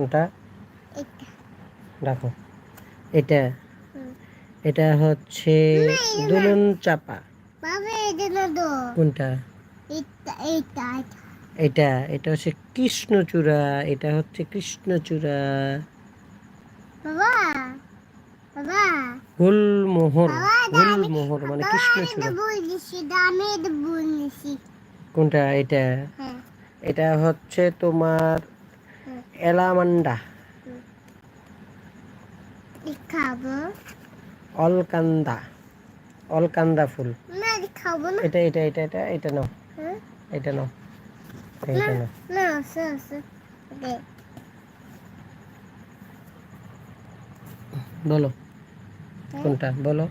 কোনটা? এটা। দেখো। এটা। এটা হচ্ছে দুলন চাপা। কোনটা? এটা এটা এটা। এটা এটা হচ্ছে কৃষ্ণচূড়া এটা হচ্ছে কৃষ্ণচূড়া। বাবা বাবা। গুলমোহর গুলমোহর মানে কৃষ্ণচূড়া। কোনটা? এটা। হ্যাঁ। এটা হচ্ছে তোমার। এলামান্ডা খাব অলকান্দা অলকান্দা ফুল না এটা খাব না এটা এটা এটা এটা এটা নাও এটা নাও এটা নাও না আছে আছে বলো কোনটা বলো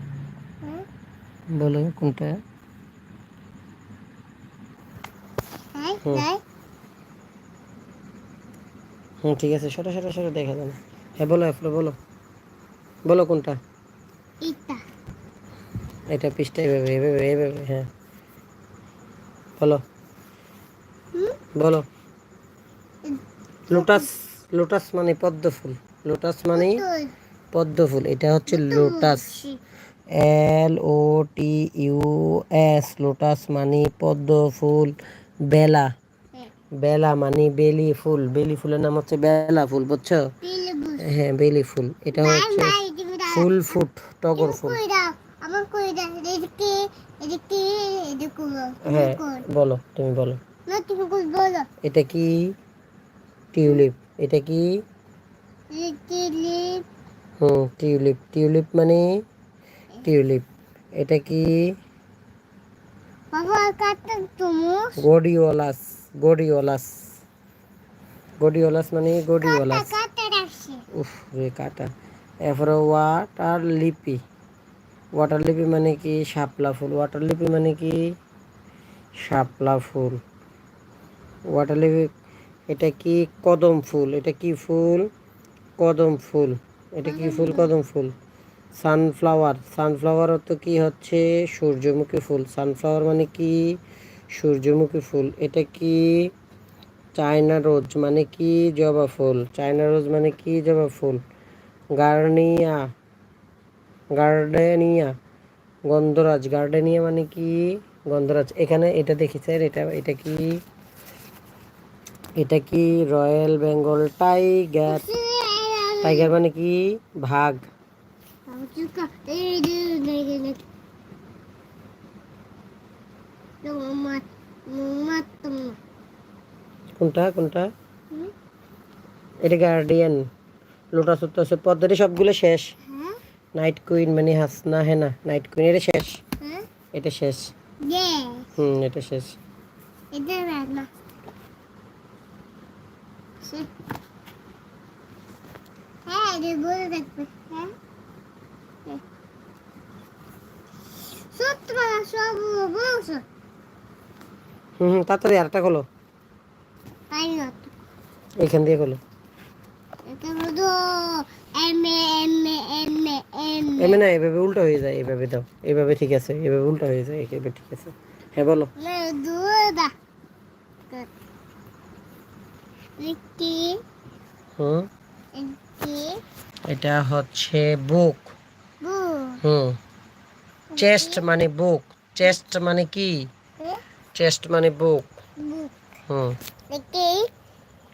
বলো কোনটা হ্যাঁ হুম। ঠিক আছে সরো সরো সরো দেখা যাবে। হ্যাঁ বলো এফলো বলো। বলো কোনটা? এটা। এটা পিসটা এভাবে এভাবে এভাবে হ্যাঁ। বলো। বলো। লোটাস লোটাস মানে পদ্ম ফুল। লোটাস মানে পদ্ম ফুল। এটা হচ্ছে lotus. L O T U S. Lotus মানে পদ্ম ফুল। বেলা। বেলা মানে বেলি ফুল। বেলি ফুলের নাম হচ্ছে বেলা ফুল বুঝছ? হ্যাঁ বেলি ফুল। এটা হচ্ছে ফুল ফুট টগর ফুল। হ্যাঁ বলো তুমি বলো। এটা কি? টিউলিপ। এটা কি? হুম টিউলিপ। টিউলিপ মানে টিউলিপ। এটা কি? গডিওলাস গডিওলাস গডিওলাস মানে গডিওলাস উফ রে কাটা। এরপরে ওয়াটার লিপি। ওয়াটার লিপি মানে কি? শাপলা ফুল। ওয়াটার লিপি মানে কি? শাপলা ফুল। ওয়াটার লিপি এটা কি কদম ফুল? এটা কি ফুল? কদম ফুল। এটা কি ফুল? কদম ফুল। সানফ্লাওয়ার সানফ্লাওয়ার তো কি হচ্ছে? সূর্যমুখী ফুল। সানফ্লাওয়ার মানে কি? সূর্যমুখী ফুল। এটা কি চায়না রোজ মানে কি জবা ফুল? চায়না রোজ মানে কি জবা ফুল? গার্নিয়া। গার্ডেনিয়া। গন্ধরাজ। গার্ডেনিয়া মানে কি? গন্ধরাজ। এখানে এটা দেখি স্যার এটা এটা কি? এটা কি রয়্যাল বেঙ্গল টাইগার? টাইগার মানে কি? ভাগ। কোনটা কোনটা? এটা গার্ডিয়ান লোটাস হচ্ছে পদ্ধতি সবগুলো শেষ। হ্যাঁ? নাইট কুইন মানে হাসনা হ্যাঁ না? নাইট কুইন এটা শেষ। হ্যাঁ? এটা শেষ। হুম এটা শেষ। এটা রান্না। হ্যাঁ এটা বলে দেখবে। হ্যাঁ? হ্যাঁ। সত্যি সব বলছো। হুম হুম তাড়াতাড়ি আরেকটা খোলো। এইখান দিয়ে খোলো। এমনি না এভাবে উল্টো হয়ে যায় এভাবে দাও। এভাবে ঠিক আছে এভাবে উল্টো হয়ে যায় এভাবে ঠিক আছে। হ্যাঁ বলো। হুম। এটা হচ্ছে বুক। হুম। চেস্ট মানে বুক। চেস্ট মানে কি? চেস্ট মানে বুক। হুম। দেখি।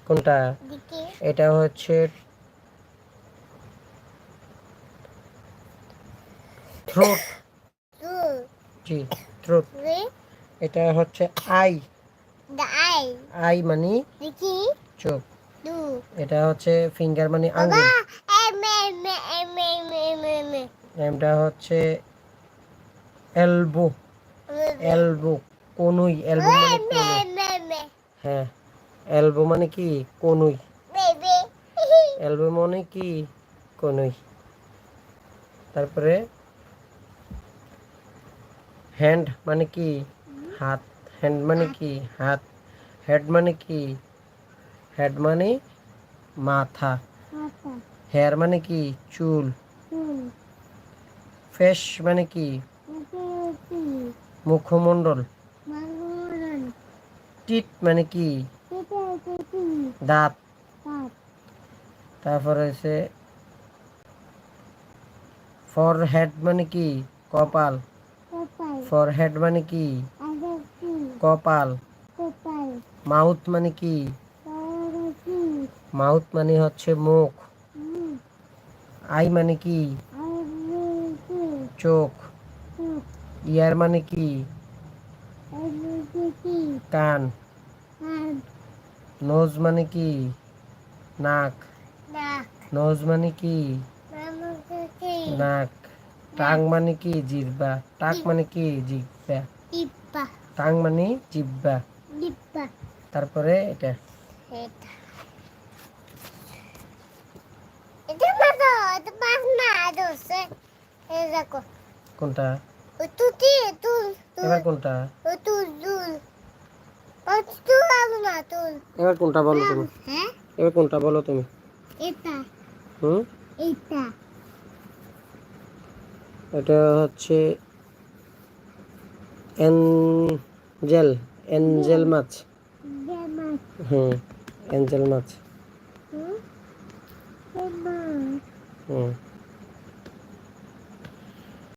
কোনটা? দেখি। এটা হচ্ছে থ্রোট। টু জি থ্রোট। থ্রি এটা হচ্ছে আই। আই। আই মানে দেখি। চোখ। টু এটা হচ্ছে ফিঙ্গার মানে আঙ্গুল। এম এম এম এম এম এম এটা হচ্ছে এলবো। এলবো। কনুই এলবো মানে কনুই হ্যাঁ এলবো মানে কি কনুই বেবি এলবো মানে কি কনুই তারপরে হ্যান্ড মানে কি হাত হ্যান্ড মানে কি হাত হেড মানে কি হেড মানে মাথা আচ্ছা হেয়ার মানে কি চুল হুম ফেস মানে কি দেখি মুখমণ্ডল মাগুরন টিট মানে কি? দাঁত। তারপরে হচ্ছে ফর হেড মানে কি? কপাল। ফর হেড মানে কি? কপাল। মাউথ মানে কি? মাউথ মানে হচ্ছে মুখ। আই মানে কি? চোখ। ইয়ার মানে কি? কান। নোজ মানে কি? নাক। নোজ মানে কি? নাক। টাং মানে কি? জিহ্বা। টাক মানে কি? টিপ্পা টাং মানে টিপ্পা তারপরে এটা। কোনটা? তুতি তুল এবার কোনটা? তুল তুল না এবার কোনটা বলো তুমি? হ্যাঁ? এবার কোনটা বলো তুমি? এটা। হুম? এটা এটা হচ্ছে এঞ্জেল এঞ্জেল মাছ। হুম এঞ্জেল মাছ। হুম? হুম।